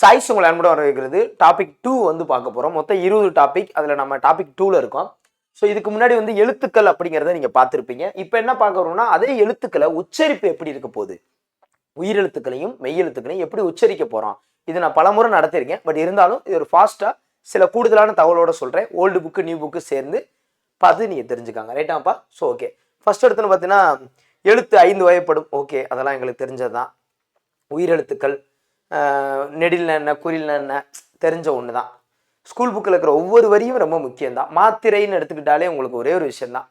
Choice உங்களை அன்புடன் வரவேற்கிறது. டாபிக் டூ வந்து பார்க்க போகிறோம் மொத்தம் இருபது டாபிக் அதில் நம்ம டாபிக் டூவில் இருக்கோம். ஸோ இதுக்கு முன்னாடி வந்து எழுத்துக்கள் அப்படிங்கிறத நீங்கள் பார்த்துருப்பீங்க. இப்போ என்ன பார்க்குறோம்னா அதே எழுத்துக்களை உச்சரிப்பு எப்படி இருக்க போகுது? உயிரெழுத்துக்களையும் மெய்யெழுத்துக்களையும் எப்படி உச்சரிக்க போகிறோம் இது நான் பலமுறை நடத்தியிருக்கேன். பட் இருந்தாலும் இது ஒரு ஃபாஸ்ட்டாக சில கூடுதலான தகவலோட சொல்கிறேன் ஓல்டு புக்கு நியூ புக்கு சேர்ந்து பார்த்து நீங்கள் தெரிஞ்சுக்காங்க. ரைட்டாப்பா ஸோ ஓகே ஃபஸ்ட் எடுத்துன்னு பார்த்தீங்கன்னா எழுத்து ஐந்து வகைப்படும். ஓகே அதெல்லாம் எங்களுக்கு தெரிஞ்சது தான் உயிரெழுத்துக்கள் நெடில் என்ன குறில் என்ன தெரிஞ்ச ஒன்று தான் ஸ்கூல் புக்கில் இருக்கிற ஒவ்வொரு வரியும் ரொம்ப முக்கியம்தான். மாத்திரைன்னு எடுத்துக்கிட்டாலே உங்களுக்கு ஒரே ஒரு விஷயந்தான்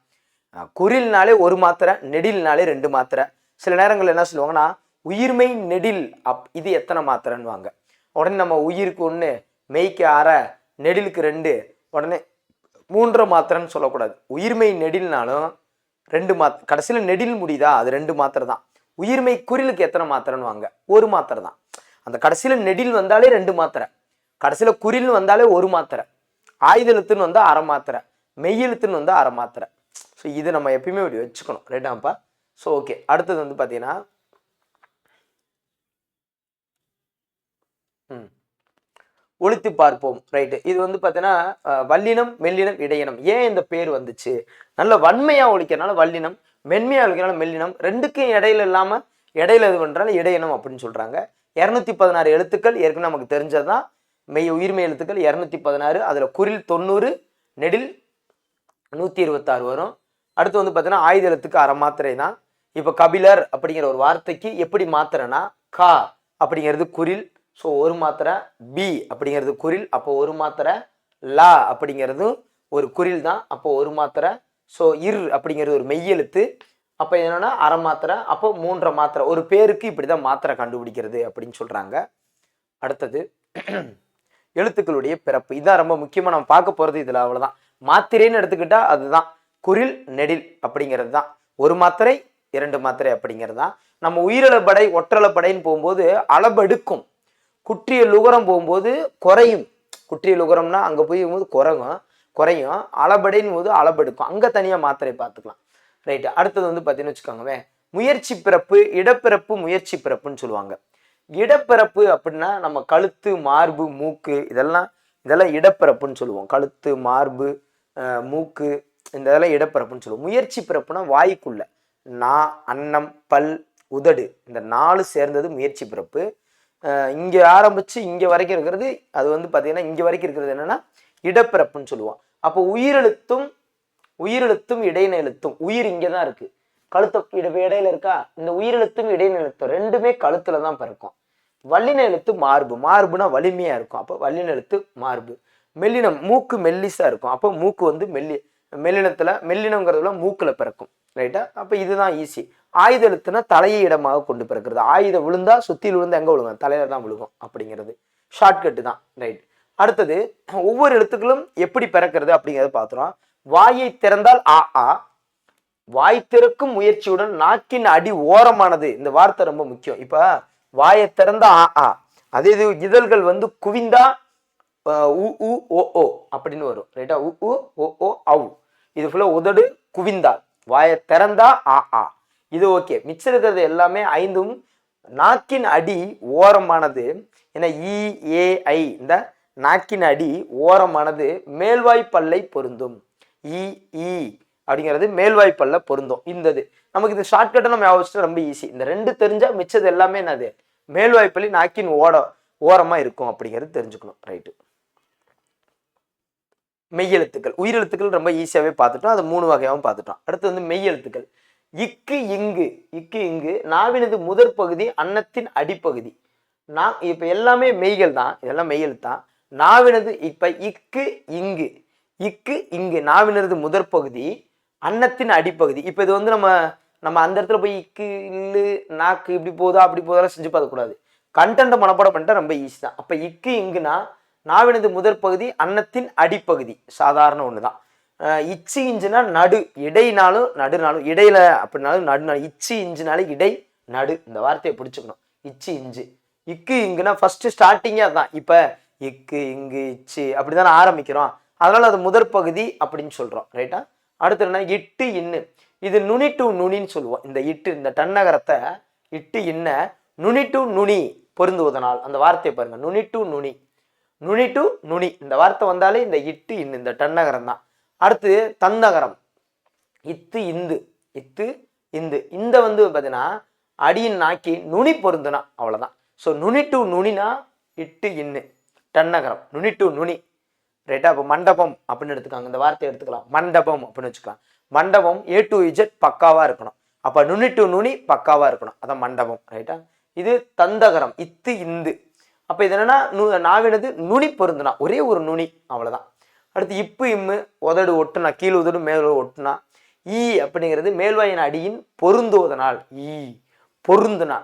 குறில்னாலே ஒரு மாத்திரை நெடில்னாலே ரெண்டு மாத்திரை. சில நேரங்களில் என்ன சொல்லுவாங்கன்னா உயிர்மை நெடில் அப் இது எத்தனை மாத்திரைன்னுவாங்க. உடனே நம்ம உயிருக்கு ஒன்று மெய்க்கு அரை நெடிலுக்கு ரெண்டு உடனே மூன்றரை மாத்திரைன்னு சொல்லக்கூடாது. உயிர்மை நெடில்னாலும் ரெண்டு மாத் கடைசியில் நெடில் முடியுதா? அது ரெண்டு மாத்திரை தான் உயிர்மை குறிலுக்கு எத்தனை மாத்திரைன்னு வாங்க ஒரு மாத்திரை தான் அந்த கடைசியில் நெடில் வந்தாலே ரெண்டு மாத்திரை. கடைசியில் குறில்னு வந்தாலே ஒரு மாத்திரை. ஆயுதெழுத்துன்னு வந்தால் அரை மாத்திரை. மெய்யெழுத்துன்னு வந்தால் அரை மாத்திரை. ஸோ இது நம்ம எப்பயுமே இப்படி வச்சுக்கணும். ரைட்டாப்பா ஸோ ஓகே அடுத்தது வந்து பார்த்தீங்கன்னா ம். ஒழித்து பார்ப்போம். ரைட்டு இது வந்து பார்த்தீங்கன்னா வல்லினம் மெல்லினம் இடையினம். ஏன் இந்த பேர் வந்துச்சு? நல்ல வன்மையாக ஒழிக்கிறனால வல்லினம் மென்மையாக ஒழிக்கிறனால மெல்லினம் ரெண்டுக்கும் இடையில இல்லாமல் இடையில இது பண்ணுறாலும் இடையினம் அப்படின்னு சொல்கிறாங்க இரநூத்தி பதினாறு எழுத்துக்கள் ஏற்கனவே நமக்கு தெரிஞ்சது தான் மெய் உயிர்மெய் எழுத்துக்கள் இரநூத்தி பதினாறு அதில் குரில் தொண்ணூறு நெடில் நூற்றி இருபத்தாறு வரும். அடுத்து வந்து பார்த்தீங்கன்னா ஆயுத எழுத்துக்கு அரை மாத்திரை தான் இப்போ கபிலர் அப்படிங்கிற ஒரு வார்த்தைக்கு எப்படி மாத்திரைனா கா அப்படிங்கிறது குரில் ஸோ ஒரு மாத்திரை பி அப்படிங்கிறது குரில் அப்போ ஒரு மாத்திரை லா அப்படிங்கிறது ஒரு குரில் தான் அப்போ ஒரு மாத்திரை ஸோ இர் அப்படிங்கிறது ஒரு மெய்யெழுத்து அப்போ என்னென்னா அரை மாத்திரை அப்போ மூன்றரை மாத்திரை. ஒரு பேருக்கு இப்படி தான் மாத்திரை கண்டுபிடிக்கிறது அப்படின்னு சொல்கிறாங்க அடுத்தது எழுத்துக்களுடைய பிறப்பு. இதான் ரொம்ப முக்கியமாக நம்ம பார்க்க போகிறது இதில் அவ்வளோதான் மாத்திரைன்னு எடுத்துக்கிட்டால் அதுதான். குரில் நெடில் அப்படிங்கிறது தான் ஒரு மாத்திரை இரண்டு மாத்திரை அப்படிங்கிறது. தான் நம்ம உயிரிழப்படை ஒற்றளப்படைன்னு போகும்போது அளபெடுக்கும் குற்றிய லுகரம் போகும்போது குறையும். குற்றிய லுகரம்னா அங்கே போய் போது குறையும். குறையும். அளபடைன்னு போது அளபெடுக்கும் அங்கே தனியாக மாத்திரை பார்த்துக்கலாம். ரைட்டு அடுத்தது வந்து பார்த்தீங்கன்னு வச்சுக்கோங்கவே முயற்சி பிறப்பு இடப்பிறப்பு முயற்சி பிறப்புன்னு சொல்லுவாங்க. இடப்பிறப்பு அப்படின்னா நம்ம கழுத்து மார்பு மூக்கு இதெல்லாம் இதெல்லாம் இடப்பிறப்புன்னு சொல்லுவோம். கழுத்து மார்பு மூக்கு இந்த இதெல்லாம் இடப்பிறப்புன்னு சொல்லுவோம். முயற்சி பிறப்புனா வாய்க்குள்ள நா அன்னம் பல் உதடு இந்த நாலு சேர்ந்தது முயற்சி பிறப்பு. இங்கே ஆரம்பித்து இங்கே வரைக்கும் இருக்கிறது அது வந்து பார்த்திங்கன்னா இங்கே வரைக்கும் இருக்கிறது என்னென்னா இடப்பிறப்புன்னு சொல்லுவோம். அப்போ உயிரெழுத்தும் உயிரெழுத்தும் இடைநெழுத்தும். உயிர் இங்கே தான் இருக்குது கழுத்து இட இடையில இருக்கா? இந்த உயிரெழுத்தும் இடையின ரெண்டுமே கழுத்தில் தான் பிறக்கும். வல்லின எழுத்து மார்பு. மார்புனா வலிமையாக இருக்கும். அப்போ வல்லின எழுத்து மார்பு. மெல்லினம் மூக்கு மெல்லிஸாக இருக்கும். அப்போ மூக்கு வந்து மெல்லி மெல்லினத்தில் மெல்லினங்கிறதுல மூக்கில் பிறக்கும். ரைட்டா அப்போ இதுதான் ஈஸி ஆயுத எழுத்துனா தலையை இடமாக கொண்டு பிறக்கிறது. ஆயுதம் விழுந்தா சுத்தியில் விழுந்தா எங்கே விழுகும்? தலையில தான் விழுகும் அப்படிங்கிறது. ஷார்ட்கட்டு தான். ரைட் அடுத்தது ஒவ்வொரு எழுத்துக்களும் எப்படி பிறக்கிறது அப்படிங்கிறத பார்த்துருவோம் வாயை திறந்தால் ஆ ஆ. வாய் திறக்கும் முயற்சியுடன் நாக்கின் அடி ஓரமானது. இந்த வார்த்தை ரொம்ப முக்கியம். இப்ப வாயை திறந்தா ஆ ஆ. அதே இது இதழ்கள் வந்து குவிந்தா உ உ ஓ ஓ அப்படின்னு வரும். ரைட்டா உ உ ஓ ஓ அவு இது ஃபுல்லா உதடு குவிந்தால் வாயை திறந்தா ஆ ஆ. இது ஓகே மிச்சம் இருக்கிறது எல்லாமே ஐந்தும் நாக்கின் அடி ஓரமானது. ஏன்னா இஏஐ இந்த நாக்கின் அடி ஓரமானது. மேல்வாய் பல்லை பொருந்தும். இஇ ஈ அப்படிங்கிறது மேல்வாய்ப்பல்ல பொருந்தும். இந்த இது நமக்கு இது ஷார்ட்கட்டை நம்ம ஞாபகம் ரொம்ப ஈஸி இந்த ரெண்டு தெரிஞ்சால் மிச்சது எல்லாமே என்னது? மேல்வாய்ப்பள்ளி நாக்கின் ஓட ஓரமாக இருக்கும் அப்படிங்கிறது தெரிஞ்சுக்கணும். ரைட்டு மெய்யெழுத்துக்கள் உயிரெழுத்துக்கள் ரொம்ப ஈஸியாகவே பார்த்துட்டோம். அது மூணு வகையாகவும் பார்த்துட்டோம். அடுத்து வந்து மெய்யெழுத்துக்கள் இக்கு இங்கு. இக்கு இங்கு. நாவினது முதற் பகுதி அன்னத்தின் அடிப்பகுதி. நான் இப்போ எல்லாமே மெய்கள் தான். இதெல்லாம் மெய்யெழுத்து தான் நாவினது இப்போ இக்கு இங்கு. இக்கு இங்கு நாவினது முதற் பகுதி அன்னத்தின் அடிப்பகுதி. இப்போ இது வந்து நம்ம நம்ம அந்த இடத்துல போய் இக்கு இல்லு நாக்கு இப்படி போதா அப்படி போதெல்லாம் செஞ்சு பார்க்கக்கூடாது. கண்டென்ட்டை மனப்பாடம் பண்ணிட்டா ரொம்ப ஈஸி தான். அப்போ இக்கு இங்குனா நாவினது முதற் பகுதி அன்னத்தின் அடிப்பகுதி. சாதாரண ஒன்று தான் இச்சி இஞ்சுனா நடு இடைனாலும் நடுனாலும் இடையில அப்படின்னாலும் நடுனாலும் இச்சி இஞ்சுனாலும் இடை நடு. இந்த வார்த்தையை பிடிச்சிக்கணும். இச்சி இஞ்சு. இக்கு இங்குனா ஃபர்ஸ்ட் ஸ்டார்டிங்கே அதான். இப்போ இக்கு இங்கு இச்சு அப்படிதானே ஆரம்பிக்கிறோம். அதனால் அது முதற் பகுதி அப்படின்னு சொல்கிறோம் ரைட்டா அடுத்து என்ன இட்டு இன்னு. இது நுனி டு நுனின்னு சொல்லுவோம். இந்த இட்டு இந்த டன்னகரத்தை இட்டு இன்ன நுனி டு நுனி பொருந்துவதனால். அந்த வார்த்தையை பாருங்கள் நுனி டு நுனி. நுனி டு நுனி. இந்த வார்த்தை வந்தாலே இந்த இட்டு இன்னு இந்த டன்னகரம் தான். அடுத்து தன்னகரம். இத்து இந்து. இத்து இந்து. இந்த வந்து பார்த்தீங்கன்னா அடியின் நாக்கி நுனி பொருந்துனா அவ்வளோதான் ஸோ நுனி டு நுனினா இட்டு இன்னு டன்னகரம் நுனி டு நுனி. ரைட்டா அப்போ மண்டபம் அப்படின்னு எடுத்துக்காங்க. இந்த வார்த்தையை எடுத்துக்கலாம். மண்டபம் அப்படின்னு வச்சுக்கலாம். மண்டபம் ஏ டு இஜெட் பக்காவாக இருக்கணும். அப்போ நுனி டு நுனி பக்காவாக இருக்கணும். அதான் மண்டபம். ரைட்டா இது தந்தகரம். இத்து இந்து. அப்போ இது என்னென்னா நு நாவினது நுனி பொருந்துனா. ஒரே ஒரு நுனி. அவ்வளோதான் அடுத்து இப்பு இம்மு உதடு ஒட்டுனா கீழ் உதடு மேல் ஒட்டுனா ஈ அப்படிங்கிறது மேல்வாயின் அடியின் பொருந்துவதனால். ஈ பொருந்துனா.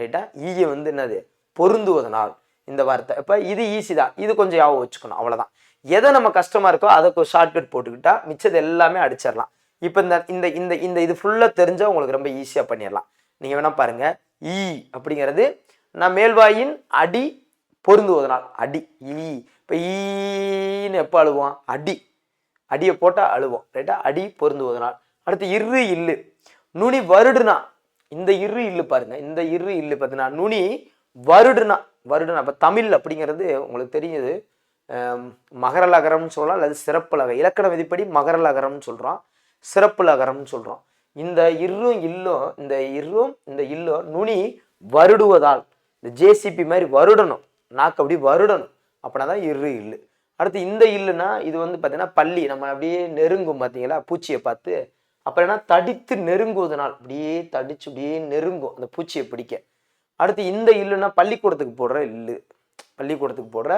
ரைட்டா ஈயை வந்து என்னது? பொருந்துவதனால். இந்த வார்த்தை. இப்போ இது ஈஸி தான் இது கொஞ்சம் யாபகம் வச்சுக்கணும். அவ்வளோதான் எதை நம்ம கஷ்டமா இருக்கோ அதை ஷார்ட்கட் போட்டுக்கிட்டா மிச்சது எல்லாமே அடிச்சிடலாம். இப்போ இந்த இந்த இந்த இந்த இது ஃபுல்லாக தெரிஞ்சால் உங்களுக்கு ரொம்ப ஈஸியாக பண்ணிடலாம். நீங்கள் வேணால் பாருங்கள் ஈ e அப்படிங்கிறது நான் மேல்வாயின் அடி பொருந்துவதனால் அடி e. ஈ இப்போ ஈன்னு e எப்போ அழுவோம்? அடி. அடியை போட்டால் அழுவோம் ரைட்டா அடி பொருந்துவதனால். அடுத்து இரு இல்லு. நுனி வருடுனா இந்த இரு இல்லு பாருங்க. இந்த இரு இல்லு பார்த்தீங்கன்னா நுனி வருடுனா வருடுனா இப்போ தமிழ் அப்படிங்கிறது உங்களுக்கு தெரியுது மகர லகரம்னு சொல்லலாம் அல்லது சிறப்பு லகரம் இலக்கண விதிப்படி மகர லகரம்னு சொல்கிறோம் சிறப்பு லகரம்னு சொல்கிறோம் இந்த இரும் இல்லும் இந்த இரும் இந்த இல்லும் நுனி வருடுவதால் இந்த ஜேசிபி மாதிரி வருடணும். நாக்கு அப்படி வருடணும். அப்படின்னா தான் இரு இல்லு. அடுத்து இந்த இல்லுனா இது வந்து பார்த்தீங்கன்னா பள்ளி. நம்ம அப்படியே நெருங்கும் பார்த்தீங்களா பூச்சியை பார்த்து. அப்புறம் என்ன தடித்து நெருங்குவதனால் அப்படியே தடிச்சு அப்படியே நெருங்கும் அந்த பூச்சியை பிடிக்க. அடுத்து இந்த இல்லுனா பள்ளிக்கூடத்துக்கு போடுற இல்லு. பள்ளிக்கூடத்துக்கு போடுற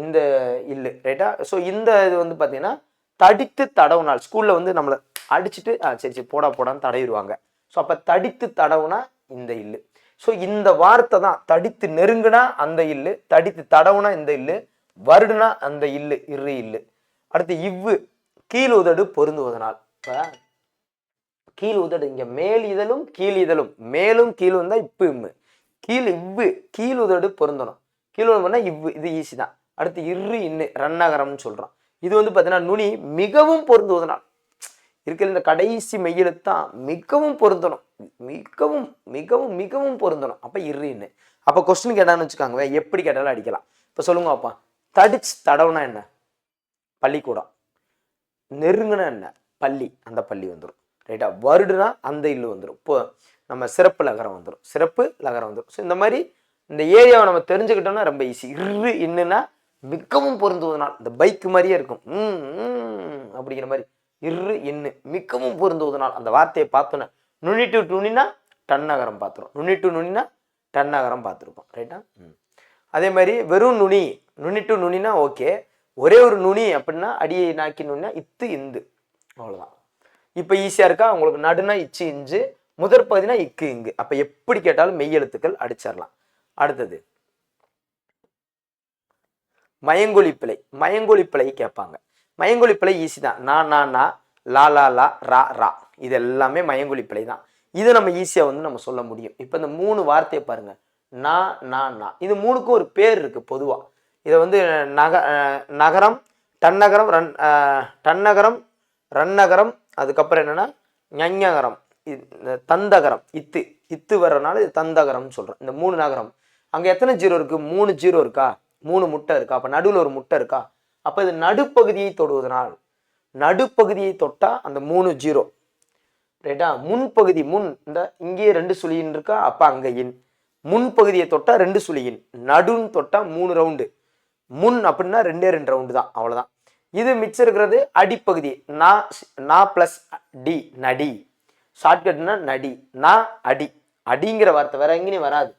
இந்த இல்லு ரைட்டா ஸோ இந்த இது வந்து பார்த்தீங்கன்னா தடித்து தடவுனால் ஸ்கூலில் வந்து நம்மளை அடிச்சுட்டு ஆ சரி சரி போடா போடான்னு தடவிடுவாங்க. ஸோ அப்போ தடித்து தடவுனா இந்த இல்லு. ஸோ இந்த வார்த்தை தான் தடித்து நெருங்குனா அந்த இல்லு தடித்து தடவுனா இந்த இல்லு வருடுனா அந்த இல்லு இரு இல்லு. அடுத்து இவ்வு கீழ் உதடு பொருந்துவதனால். இப்போ கீழ் உதடு இங்கே மேல் இதழும் கீழ் இதழும். மேலும் கீழும் தான் இப்பு இம்மு. கீழ் இவ்வு கீழ் உதடு பொருந்தணும். கீழ் உதடுனா இவ்வு இது ஈஸி தான். அடுத்து இரு இன்னு ரன்னகரம்னு சொல்கிறான் இது வந்து பார்த்தீங்கன்னா நுனி மிகவும் பொருந்துவதனால். இருக்கிற இந்த கடைசி மெய்யெழுத்தான் மிகவும் பொருந்தணும். மிகவும் மிகவும் மிகவும் பொருந்தணும். அப்போ இரு இன்னு. அப்போ கொஸ்டின் கேட்டான்னு வச்சுக்காங்க எப்படி கேட்டாலும் அடிக்கலாம். இப்போ சொல்லுங்க அப்பா தடிச்சு தடவுனா என்ன? பள்ளிக்கூடம். நெருங்கினா என்ன? பள்ளி. அந்த பள்ளி வந்துடும் ரைட்டா? வருடுனா அந்த இல்லு வந்துடும் இப்போ நம்ம சிறப்பு லகரம் வந்துடும் சிறப்பு லகரம் வந்துடும் ஸோ இந்த மாதிரி இந்த ஏரியாவை நம்ம தெரிஞ்சுக்கிட்டோம்னா ரொம்ப ஈஸி இரு இன்னுன்னா மிகவும் பொருந்துவதனால் இந்த பைக் மாதிரியே இருக்கும். ம், அப்படிங்கிற மாதிரி இரு இன்னு மிகவும் பொருந்துவதனால் அந்த வார்த்தையை பார்த்தோன்னே நுனி டு நுனினா டன்னகரம் பார்த்துரும் நுனி டு நுனினா டன்னகரம் பார்த்துருப்போம். ரைட்டா அதே மாதிரி வெறும் நுனி நுனி டு நுனினா ஓகே. ஒரே ஒரு நுனி அப்படின்னா அடியை நாக்கி நுனினா இத்து இந்து. அவ்வளோதான் இப்போ ஈஸியாக இருக்கா? உங்களுக்கு நடுனா இச்சு இஞ்சு முதற் பகுதினா இக்கு இங்கு. அப்போ எப்படி கேட்டாலும் மெய்யெழுத்துக்கள் அடிச்சிடலாம். அடுத்தது மயங்கொலி பிழை மயங்கொலி பிழை கேட்பாங்க. மயங்கொலி பிழை ஈஸி தான். நா நா நா லா லா லா ரா ரா. இது எல்லாமே மயங்கொலி பிழை தான். இதை நம்ம ஈஸியாக வந்து நம்ம சொல்ல முடியும். இப்போ இந்த மூணு வார்த்தையை பாருங்க. நா நா நா. இது மூணுக்கும் ஒரு பேர் இருக்குது பொதுவாக இதை வந்து நக நகரம் டன்னகரம் ரன் தன்னகரம் டன்னகரம் ரன்னகரம் அதுக்கப்புறம் என்னென்னா ஞஞகரம் இந்த தந்தகரம் இத்து. இத்து வர்றதுனால இது தந்தகரம்னு சொல்கிறோம் இந்த மூணு நகரம். அங்கே எத்தனை ஜீரோ இருக்குது மூணு ஜீரோ இருக்கா? மூணு முட்டை இருக்கா? அப்போ நடுவில் ஒரு முட்டை இருக்கா? அப்போ இது நடுப்பகுதியை தொடுவதனால் நடுப்பகுதியை தொட்டால் அந்த மூணு ஜீரோ. ரைட்டா? முன்பகுதி முன் இந்த இங்கேயே ரெண்டு சுழியின் இருக்கா? அப்போ அங்கே இன் முன்பகுதியை தொட்டால் ரெண்டு சுழியின். நடுன்னு தொட்டால் மூணு ரவுண்டு. முன் அப்படின்னா ரெண்டே ரெண்டு ரவுண்டு தான். அவ்வளோதான் இது மிச்சம் இருக்கிறது அடிப்பகுதி. நா நா ப்ளஸ் டி நடி. ஷார்ட்கட்னா நடி. நா அடி. அடிங்கிற வார்த்தை வேற எங்கேயும் வராது.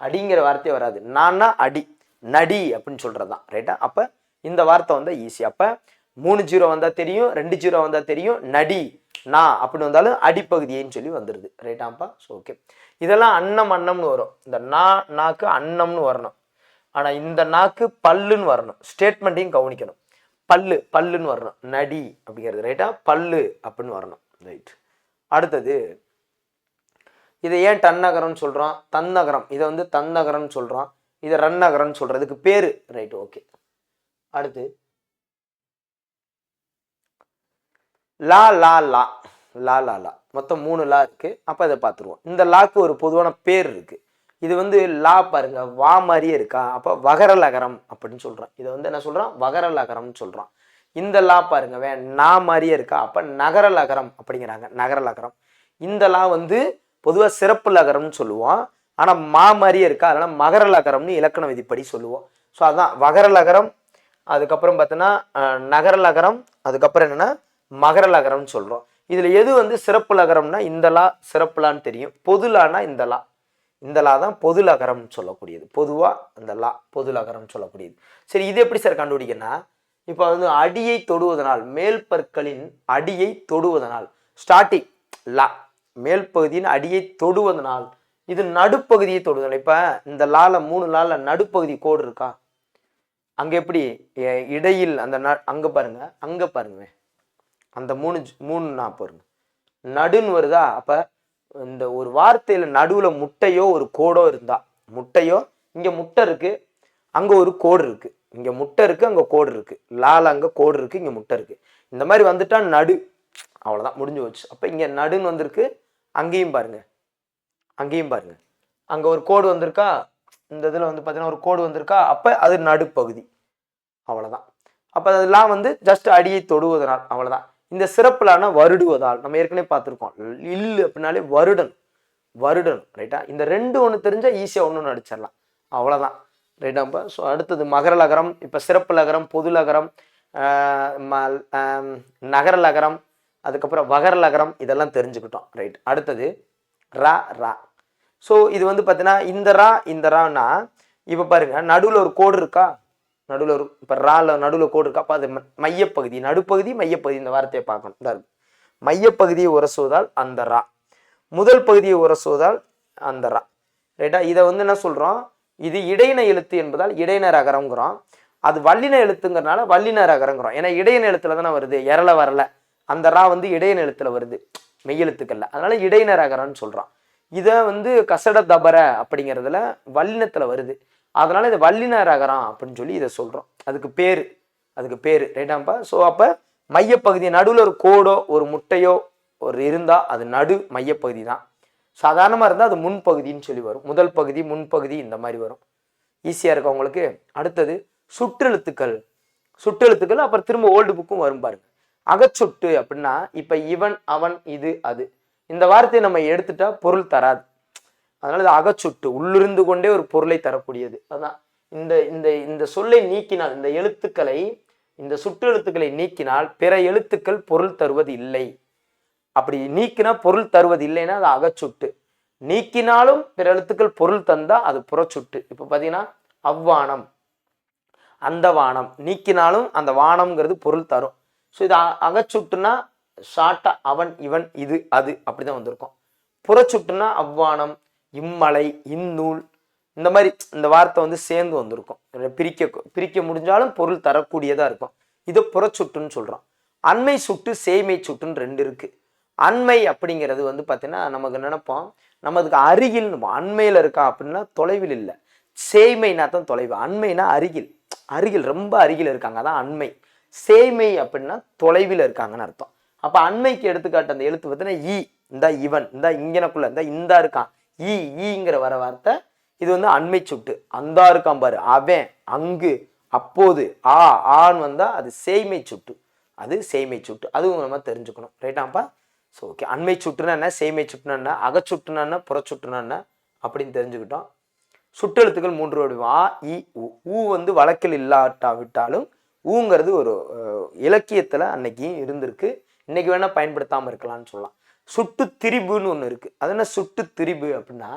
அடிங்கிற வார்த்தையே வராது. நான்னா அடி. நடி அப்படின்னு சொல்கிறது தான் ரைட்டா அப்போ இந்த வார்த்தை வந்தால் ஈஸி அப்போ மூணு ஜீரோ வந்தால் தெரியும் ரெண்டு ஜீரோ வந்தால் தெரியும் நடி நா அப்படின்னு வந்தாலும் அடிப்பகுதியைன்னு சொல்லி வந்துடுது ரைட்டாப்பா ஸோ ஓகே இதெல்லாம் அன்னம் அன்னம்னு வரும். இந்த நா நாக்கு அன்னம்னு வரணும். ஆனால் இந்த நாக்கு பல்லுன்னு வரணும். ஸ்டேட்மெண்ட்டையும் கவனிக்கணும். பல்லு பல்லுன்னு வரணும். நடி அப்படிங்கிறது ரைட்டா பல்லு அப்படின்னு வரணும். ரைட் அடுத்தது இதை ஏன் டன்னகரம்னு சொல்கிறோம் தன்னகரம். இதை வந்து தன்னகரம்னு சொல்கிறோம் இதை ரன் நகரம்னு சொல்றதுக்கு பேர். ரைட் ஓகே அடுத்து. லா லா லா. லா லா லா. மொத்தம் மூணு லா இருக்கு. அப்போ இதை பார்த்துருவோம். இந்த லாக்கு ஒரு பொதுவான பேர் இருக்கு. இது வந்து லா பாருங்க. வா மாதிரியே இருக்கா? அப்போ வகரலகரம் அப்படின்னு சொல்கிறான் இதை வந்து என்ன சொல்கிறான் வகரலகரம்னு சொல்கிறான் இந்த லா பாருங்க. வே நா மாதிரியே இருக்கா? அப்போ நகரலகரம் அப்படிங்கிறாங்க. நகரலகரம் இந்த லா வந்து பொதுவாக சிறப்பு லகரம்னு சொல்லுவோம் ஆனால் மா மாதிரியே இருக்கா? அதனால் மகரலகரம்னு இலக்கண விதிப்படி சொல்லுவோம். ஸோ அதுதான் வகரலகரம் அதுக்கப்புறம் பார்த்தோன்னா நகரலகரம் அதுக்கப்புறம் என்னென்னா மகரலகரம்னு சொல்கிறோம் இதில் எது வந்து சிறப்பு லகரம்னா இந்த லா தெரியும். பொது இந்தலா. இந்த லா இந்த லா தான் பொது லகரம்னு சொல்லக்கூடியது. பொதுவாக அந்த லா பொது லகரம்னு சொல்லக்கூடியது. சரி இது எப்படி சார் கண்டுபிடிக்கன்னா இப்போ வந்து அடியை தொடுவதனால் மேல் பற்களின் அடியை தொடுவதனால் ஸ்டார்டிங் லா மேல் பகுதியின் அடியை தொடுவதனால் இது நடுப்பகுதியை தொடுதல். இப்போ இந்த லால மூணு லால நடுப்பகுதி கோடு இருக்கா? அங்கே எப்படி? இடையில் அந்த ந- அங்கே பாருங்க அங்கே பாருங்க. அந்த மூணு மூணு நான் பாருங்க. நடுன்னு வருதா? அப்போ இந்த ஒரு வார்த்தையில் நடுவில் முட்டையோ ஒரு கோடோ இருந்தா. முட்டையோ இங்கே முட்டை இருக்குது அங்கே ஒரு கோடு இருக்குது இங்கே முட்டை இருக்குது அங்கே கோடு இருக்குது லால அங்கே கோடு இருக்குது இங்கே முட்டை இருக்குது இந்த மாதிரி வந்துட்டா நடு. அவ்வளோதான் முடிஞ்சு போச்சு. அப்போ இங்கே நடுன்னு வந்திருக்கு. அங்கேயும் பாருங்கள் அங்கேயும் பாருங்க. அங்கே ஒரு கோடு வந்திருக்கா? இந்த இதில் வந்து பார்த்தீங்கன்னா ஒரு கோடு வந்திருக்கா? அப்போ அது நடுப்பகுதி. அவ்வளோதான் அப்போ அதெல்லாம் வந்து ஜஸ்ட் அடியை தொடுவதனால் அவ்வளோதான் இந்த சிறப்பிலான வருடுவதால் நம்ம ஏற்கனவே பார்த்துருக்கோம். இல்லு அப்படின்னாலே வருடன். வருடன் ரைட்டா இந்த ரெண்டு ஒன்று தெரிஞ்சால் ஈஸியாக ஒன்று நடிச்சிடலாம் அவ்வளோதான் ரைட்டா இப்போ ஸோ அடுத்தது மகர லகரம். இப்போ சிறப்பு லகரம் பொது லகரம் ம- நகர லகரம் அதுக்கப்புறம் வகர லகரம் இதெல்லாம் தெரிஞ்சுக்கிட்டோம். ரைட் அடுத்தது ரா ரா. ஸோ இது வந்து பார்த்தீங்கன்னா இந்த ரா இந்த ரான்னா இப்போ பாருங்க நடுவில் ஒரு கோடு இருக்கா? நடுவில் ஒரு இப்போ ரால நடுவில் கோடு இருக்கா? அப்போ அது ம- மையப்பகுதி நடுப்பகுதி மையப்பகுதி இந்த வார்த்தையை பார்க்கணும். தான் இருக்கு. மையப்பகுதியை உரசுவதால் அந்த ரா. முதல் பகுதியை உரசுவதால் அந்த ரா. ரைட்டா இதை வந்து என்ன சொல்கிறோம் இது இடையின எழுத்து என்பதால் இடையினர் அகரம்ங்கிறோம் அது வல்லின எழுத்துங்கிறனால வல்லினர் அகரங்கிறோம். ஏன்னா இடையின எழுத்துல தானே வருது. எரல வரல. அந்த ரா வந்து இடையின எழுத்துல வருது. மெய்யெழுத்துக்கள்ல அதனால இடையினர் அகரம்னு சொல்றோம். இதை வந்து கசட தபர அப்படிங்கிறதுல வல்லினத்தில் வருது. அதனால இது வல்லினர் அகரம் அப்படின்னு சொல்லி இதை சொல்கிறோம் அதுக்கு பேர். அதுக்கு பேர். ரைட்டாம்ப்பா ஸோ அப்போ மையப்பகுதி நடுவில் ஒரு கோடோ ஒரு முட்டையோ ஒரு இருந்தால் அது நடு மையப்பகுதி தான். சாதாரணமாக இருந்தால் அது முன்பகுதின்னு சொல்லி வரும். முதல் பகுதி முன்பகுதி இந்த மாதிரி வரும். ஈஸியாக இருக்கும் உங்களுக்கு? அடுத்தது சுற்றெழுத்துக்கள். சுற்றெழுத்துக்கள் அப்புறம் திரும்ப ஓல்டு புக்கும் வரும் பாருங்க. அகச்சொட்டு அப்படின்னா இப்போ இவன் அவன் இது அது. இந்த வார்த்தையை நம்ம எடுத்துட்டா பொருள் தராது. அதனால இது அகச்சுட்டு உள்ளிருந்து கொண்டே ஒரு பொருளை தரக்கூடியது. அதான். இந்த இந்த இந்த சொல்லை நீக்கினால் இந்த எழுத்துக்களை இந்த சுற்றெழுத்துக்களை நீக்கினால் பிற எழுத்துக்கள் பொருள் தருவது இல்லை. அப்படி நீக்கினா பொருள் தருவது இல்லைன்னா அது அகச்சுட்டு நீக்கினாலும் பிற எழுத்துக்கள் பொருள் தந்தா அது புறச்சுட்டு. இப்போ பார்த்தீங்கன்னா அவ்வானம் அந்த வானம். நீக்கினாலும் அந்த வானம்ங்கிறது பொருள் தரும். ஸோ இது அகச்சுட்டுனா ஷார்ட்டாக அவன் இவன் இது அது அப்படி தான் வந்திருக்கும். புறச்சுட்டுனா அவ்வானம் இம்மலை இந்நூல் இந்த மாதிரி இந்த வார்த்தை வந்து சேர்ந்து வந்திருக்கும். பிரிக்க பிரிக்க முடிஞ்சாலும் பொருள் தரக்கூடியதாக இருக்கும். இது புறச்சுட்டுன்னு சொல்கிறோம் அண்மை சுட்டு சேமை சுட்டுன்னு ரெண்டு இருக்குது அண்மை அப்படிங்கிறது வந்து பார்த்தீங்கன்னா நமக்கு நினைப்போம் நமக்கு அருகில் அண்மையில் இருக்கா அப்படின்னா தொலைவில் இல்லை. சேமைனா தான் தொலைவு. அண்மைனா அருகில். அருகில் ரொம்ப அருகில் இருக்காங்க. அதான் அண்மை. சேமை அப்படின்னா தொலைவில் இருக்காங்கன்னு அர்த்தம். அப்ப அண்மைக்கு எடுத்துக்காட்டு அந்த எழுத்து பார்த்தீங்கன்னா ஈ இந்த இவன் இந்த இங்கனக்குள்ள இந்த இந்தா இருக்கான். ஈ ஈங்கிற வர வார்த்தை இது வந்து அண்மை சுட்டு. அந்தா இருக்கான் பாரு அவன் அங்கு அப்போது ஆ ஆண் வந்தா அது சேய்மை சுட்டு. அது சேய்மை சுட்டு. அதுவும் நம்ம தெரிஞ்சுக்கணும். ரைட்டாப்பா ஸோ ஓகே அண்மை சுட்டுனா என்ன? சேய்மை சுட்டுனா என்ன? அகச்சுட்டுனா என்ன? புறச்சுட்டுனா என்ன? அப்படின்னு தெரிஞ்சுக்கிட்டோம். சுட்டெழுத்துக்கள் மூன்று வடிவம். ஆ இ உ. ஊ வந்து வழக்கில் இல்லாட்டா விட்டாலும் ஊங்கிறது ஒரு இலக்கியத்தில் அன்னைக்கு இருந்திருக்கு. இன்றைக்கி வேணால் பயன்படுத்தாமல் இருக்கலாம்னு சொல்லலாம். சுட்டு திரிபுன்னு ஒன்று இருக்குது அது என்ன சுட்டு திரிபு அப்படின்னா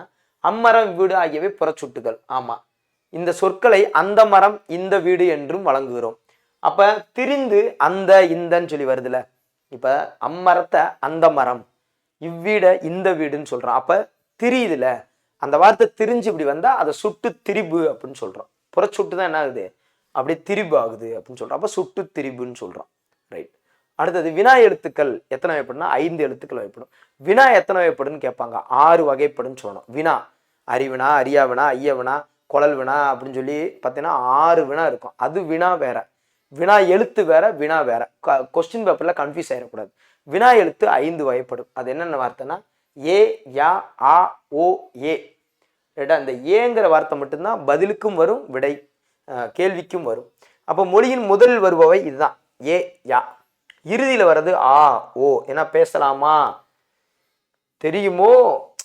அம்மரம் வீடு ஆகியவை புறச்சுட்டுகள். ஆமாம் இந்த சொற்களை அந்த மரம் இந்த வீடு என்றும் வழங்குகிறோம். அப்போ திரிந்து அந்த இந்தன்னு சொல்லி வருதுல. இப்போ அம்மரத்தை அந்த மரம் இவ்வீடை இந்த வீடுன்னு சொல்கிறோம் அப்போ திரியுதுல. அந்த வார்த்தை திரிஞ்சு இப்படி வந்தால் அதை சுட்டு திரிபு அப்படின்னு சொல்கிறோம் புறச்சுட்டு தான் என்ன ஆகுது? அப்படியே திரிபு ஆகுது அப்படின்னு சொல்கிறோம் அப்போ சுட்டு திரிபுன்னு சொல்கிறோம் ரைட் அடுத்தது வினா எழுத்துக்கள் எத்தனை வகைப்படும்னா ஐந்து எழுத்துக்கள் வகைப்படும். வினா எத்தனை வகைப்படுன்னு கேட்பாங்க. ஆறு வகைப்படுன்னு சொல்லணும். வினா அறிவினா அரியா வினா ஐய வினா குழல் வினா அப்படின்னு சொல்லி பார்த்தீங்கன்னா ஆறு வினா இருக்கும். அது வினா வேற. வினா எழுத்து வேற வினா வேற. கொஸ்டின் பேப்பரில் கன்ஃபியூஸ் ஆகிடக்கூடாது வினா எழுத்து ஐந்து வகைப்படும். அது என்னென்ன வார்த்தைன்னா ஏ யா ஆ ஓ ஏ. ரைட்டா இந்த ஏங்கிற வார்த்தை மட்டும்தான் பதிலுக்கும் வரும் விடை கேள்விக்கும் வரும். அப்போ மொழியின் முதலில் வருபவை இதுதான். ஏ யா. இறுதியில் வர்றது ஆ ஓ என்ன பேசலாமா? தெரியுமோ?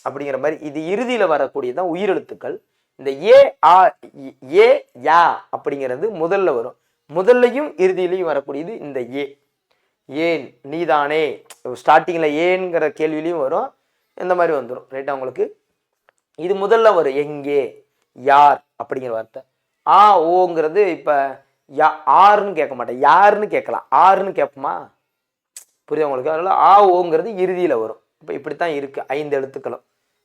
அப்படிங்கிற மாதிரி இது இறுதியில் வரக்கூடியதான் உயிரெழுத்துக்கள். இந்த ஏ ஆ இ- ஏ யா அப்படிங்கிறது முதல்ல வரும். முதல்லையும் இறுதியிலையும் வரக்கூடியது இந்த ஏ. ஏன்? நீதானே. ஸ்டார்டிங்கில் ஏங்கிற கேள்வியிலையும் வரும். இந்த மாதிரி வந்துடும் ரைட்டா உங்களுக்கு? இது முதல்ல வரும். எங்கே? யார்? அப்படிங்கிற வார்த்தை. ஆ ஓங்கிறது இப்போ யா ஆறுன்னு கேட்க மாட்டேன். யாருன்னு கேட்கலாம். ஆறுன்னு கேட்போமா? புரியுது உங்களுக்கு? அதனால் ஆ ஓங்கிறது இறுதியில் வரும். இப்போ இப்படி தான் இருக்குது ஐந்து எழுத்துக்களும்.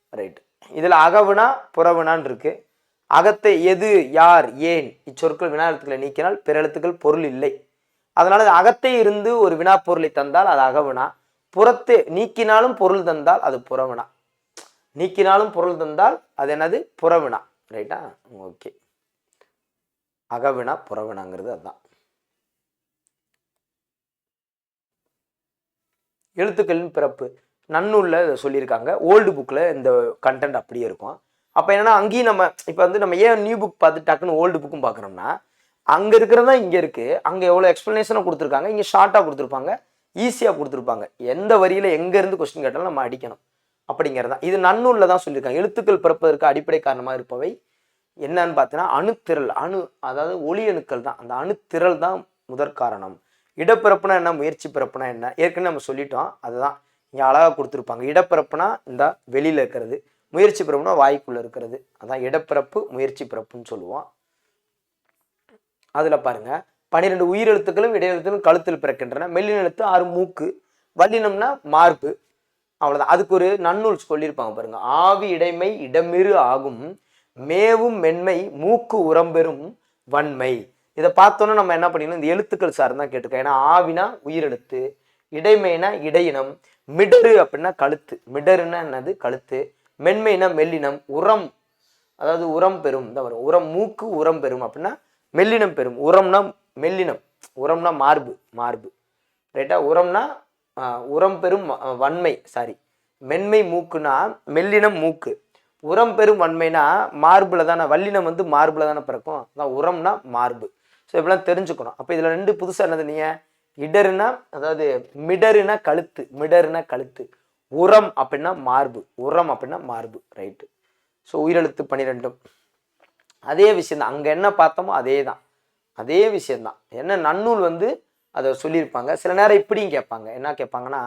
ரைட் இதில் அகவுனா புறவுனான் இருக்கு. அகத்தை எது யார் ஏன் இச்சொற்கள் வினா எழுத்துக்களை நீக்கினால் பிற எழுத்துக்கள் பொருள் இல்லை. அதனால் அது இருந்து ஒரு வினா பொருளை தந்தால் அது அகவினா. புறத்து நீக்கினாலும் பொருள் தந்தால் அது புறவினா. நீக்கினாலும் பொருள் தந்தால் அது என்னது? புறவினா. ரைட்டா ஓகே. அகவினா புறவினாங்கிறது அதுதான். எழுத்துக்களின் பிறப்பு. நன்னூலில் இதை சொல்லியிருக்காங்க. ஓல்டு புக்கில் இந்த கண்டென்ட் அப்படியே இருக்கும். அப்போ என்னென்னா அங்கேயும் நம்ம இப்போ வந்து நம்ம ஏன் நியூ புக் பார்த்து டக்குன்னு ஓல்டு புக்கும் பார்க்குறோம்னா அங்கே இருக்கிறதா இங்கே இருக்குது அங்கே எவ்வளோ எக்ஸ்ப்ளனேஷனாக கொடுத்துருக்காங்க. இங்கே ஷார்ட்டாக கொடுத்துருப்பாங்க. ஈஸியாக கொடுத்துருப்பாங்க. எந்த வரியில் எங்கேருந்து கொஸ்டின் கேட்டாலும் நம்ம அடிக்கணும். அப்படிங்கிறது தான். இது நன்னூலில் தான் சொல்லியிருக்காங்க. எழுத்துக்கள் பிறப்பதற்கு அடிப்படை காரணமாக இருப்பவை என்னன்னு பார்த்தீங்கன்னா அணுத்திரள் அணு அதாவது ஒளி அணுக்கள் தான். அந்த அணுத்திரள் தான் முதற் காரணம். இடப்பிறப்புனா என்ன முயற்சி பிறப்புனா என்ன? ஏற்கனவே நம்ம சொல்லிட்டோம் அதுதான். இங்கே அழகாக கொடுத்துருப்பாங்க. இடப்பிறப்புனா இந்த வெளியில் இருக்கிறது முயற்சி பிறப்புனா வாய்க்குள்ளே இருக்கிறது. அதான் இடப்பிறப்பு முயற்சி பிறப்புன்னு சொல்லுவோம். அதில் பாருங்க பன்னிரெண்டு உயிரெழுத்துக்களும் இடையெழுத்துக்களும் கழுத்தில் பிறக்கின்றன. மெல்லினெழுத்து ஆறு மூக்கு. வல்லினம்னா மார்பு. அவ்வளோதான் அதுக்கு ஒரு நன்னூல் சொல்லியிருப்பாங்க பாருங்க. ஆவி இடைமை இடமிரு ஆகும். மேவும் மென்மை மூக்கு உரம்பெறும் வன்மை. இதை பார்த்தோன்னா நம்ம என்ன பண்ணிக்கணும் இந்த எழுத்துக்கள் சார் தான் கேட்டுக்கோம் ஏன்னா ஆவினா உயிரெழுத்து இடைமைனா இடையினம் மிடரு அப்படின்னா கழுத்து. மிடருன்னா என்னது? கழுத்து. மென்மைனா மெல்லினம் உரம். அதாவது உரம் பெறும் தான் வரும். உரம் மூக்கு உரம் பெறும் அப்படின்னா மெல்லினம் பெறும் உரம்னா மெல்லினம். உரம்னா மார்பு மார்பு. ரைட்டா உரம்னா உரம் பெறும் வன்மை சாரி மென்மை மூக்குனா மெல்லினம் மூக்கு. உரம் பெறும் வன்மைனா மார்பில் தானே வல்லினம் வந்து மார்பில் தானே பிறக்கும். அதான் உரம்னா மார்பு. ஸோ இப்படிலாம் தெரிஞ்சுக்கணும். அப்போ இதில் ரெண்டு புதுசாக என்னது நீங்கள் இடருனா அதாவது மிடருனா கழுத்து மிடருனா கழுத்து. உரம் அப்படின்னா மார்பு உரம் அப்படின்னா மார்பு ரைட்டு ஸோ உயிரெழுத்து பன்னிரெண்டும் அதே விஷயந்தான் அங்கே என்ன பார்த்தோமோ அதே தான் அதே விஷயந்தான் என்ன நன்னூல் வந்து அதை சொல்லியிருப்பாங்க. சில நேரம் இப்படியும் கேட்பாங்க. என்ன கேட்பாங்கன்னா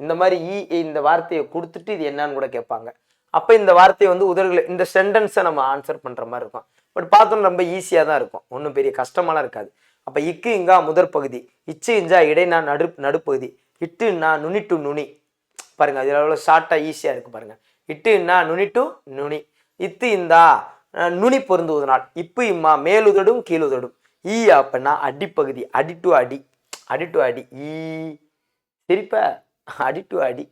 இந்த மாதிரி இ இந்த வார்த்தையை கொடுத்துட்டு இது என்னன்னு கூட கேட்பாங்க. அப்போ இந்த வார்த்தையை வந்து உதவிகளை இந்த சென்டென்ஸை நம்ம ஆன்சர் பண்ணுற மாதிரி இருக்கும். பட் பார்த்தோம்னா ரொம்ப ஈஸியாக தான் இருக்கும். ஒன்றும் பெரிய கஷ்டமாலாம் இருக்காது. அப்போ இக்கு இங்கா முதற் பகுதி இச்சு இஞ்சா இடைநா நடு நடுப்பகுதி இட்டுன்னா நுனி டு நுனி. பாருங்க அதில் எவ்வளோ ஷார்ட்டாக ஈஸியாக இருக்கு பாருங்க. இட்டுன்னா நுனி டு நுனி இத்து இந்தா நுனி பொருந்துவதனால் இப்பு இம்மா மேலுதடும் கீழுதடும். ஈ அப்படின்னா அடிப்பகுதி அடி டு அடி அடி டு அடி ஈ. சிரிப்ப? அடி டு அடி.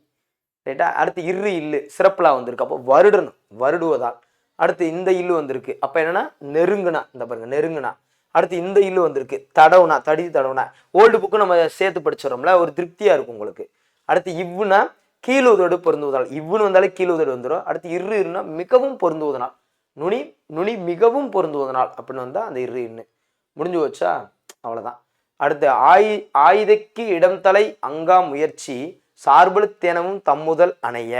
ரைட்டா அடுத்து இரு இல்லு சிறப்புலா வந்திருக்கு. அப்போ வருடணும் வருடுவதால். அடுத்து இந்த இல்லு வந்திருக்கு. அப்போ என்னன்னா நெருங்குனா இந்த பாருங்க நெருங்குனா. அடுத்து இந்த இல்லு வந்திருக்கு. தடவுனா தடி தடவுனா. ஓல்டு புக்கு நம்ம சேர்த்து படிச்சிடறோம்ல ஒரு திருப்தியா இருக்கும் உங்களுக்கு. அடுத்து இவ்வுனா கீழுதோடு பொருந்துவதால். இவ்வுன்னு வந்தாலே கீழுதோடு வந்துடும் அடுத்து இரு இருனா மிகவும் பொருந்துவதனால். நுனி நுனி மிகவும் பொருந்துவதனால் அப்படின்னு வந்தால் அந்த இரு இன்னு. முடிஞ்சு வச்சா அவ்வளோதான் அடுத்து ஆயு ஆயுதைக்கு இடம் தலை அங்கா முயற்சி. சார்பெழுத்தேனமும் தம்முதல் அணைய.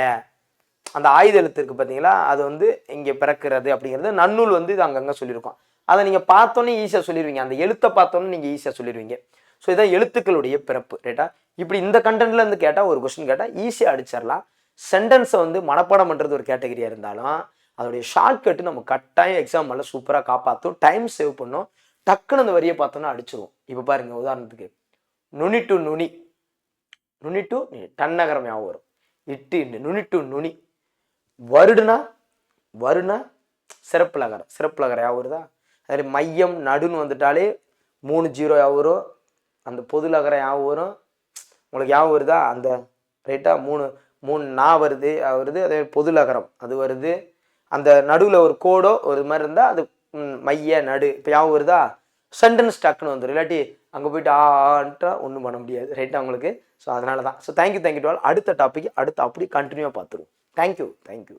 அந்த ஆயுத எழுத்து இருக்குது பார்த்தீங்களா அது வந்து இங்கே பிறக்கிறது அப்படிங்கிறது நன்னூல் வந்து இது அங்கங்கே சொல்லியிருக்கோம். அதை நீங்கள் பார்த்தோன்னே ஈஸியாக சொல்லிடுவீங்க அந்த எழுத்தை பார்த்தோன்னே நீங்கள் ஈஸியாக சொல்லிடுவீங்க ஸோ இதான் எழுத்துக்களுடைய பிறப்பு ரைட்டா இப்படி இந்த கண்டென்ட்ல இருந்து கேட்டால் ஒரு கொஸ்டின் கேட்டால் ஈஸியாக அடிச்சிடலாம். சென்டென்ஸை வந்து மனப்பாடம் பண்ணுறது ஒரு கேட்டகரியாக இருந்தாலும் அதோடைய ஷார்ட்கட்டு நம்ம கட்டாயம் எக்ஸாம் எல்லாம் சூப்பராக காப்பாற்றும் டைம் சேவ் பண்ணும் டக்குன்னு அந்த வரியை பார்த்தோன்னா அடிச்சிருவோம். இப்போ பாருங்க உதாரணத்துக்கு நுனி டு நுனி. நுனி டு டன்னகரம் ஞாபகம் வரும். இட்டு நுனி டு நுனி. வருடுனா வருனா சிறப்பு லகரம். சிறப்பு லகரம் ஞாபகம் வருதா? அதே மையம் நடுன்னு வந்துட்டாலே மூணு ஜீரோ ஞாபகம் வரும். அந்த பொது லகரம் ஞாபகம் வரும். உங்களுக்கு ஞாபகம் வருதா? அந்த ரைட்டாக மூணு மூணு நா வருது வருது. அதே பொது லகரம் அது வருது. அந்த நடுவில் ஒரு கோடோ ஒரு மாதிரி இருந்தால் அது மைய நடு. இப்போ ஞாபகம் வருதா? சென்டென்ஸ் டக்குன்னு வந்துடும் இல்லாட்டி அங்கே போயிட்டு ஆன்ட்டா ஒன்றும் பண்ண முடியாது. ரைட்டா உங்களுக்கு? ஸோ அதனால தான் so thank you thank you to அடுத்த டாபிக் அடுத்து அப்படி கண்டினியூவாக பார்த்துருவோம். Thank you thank you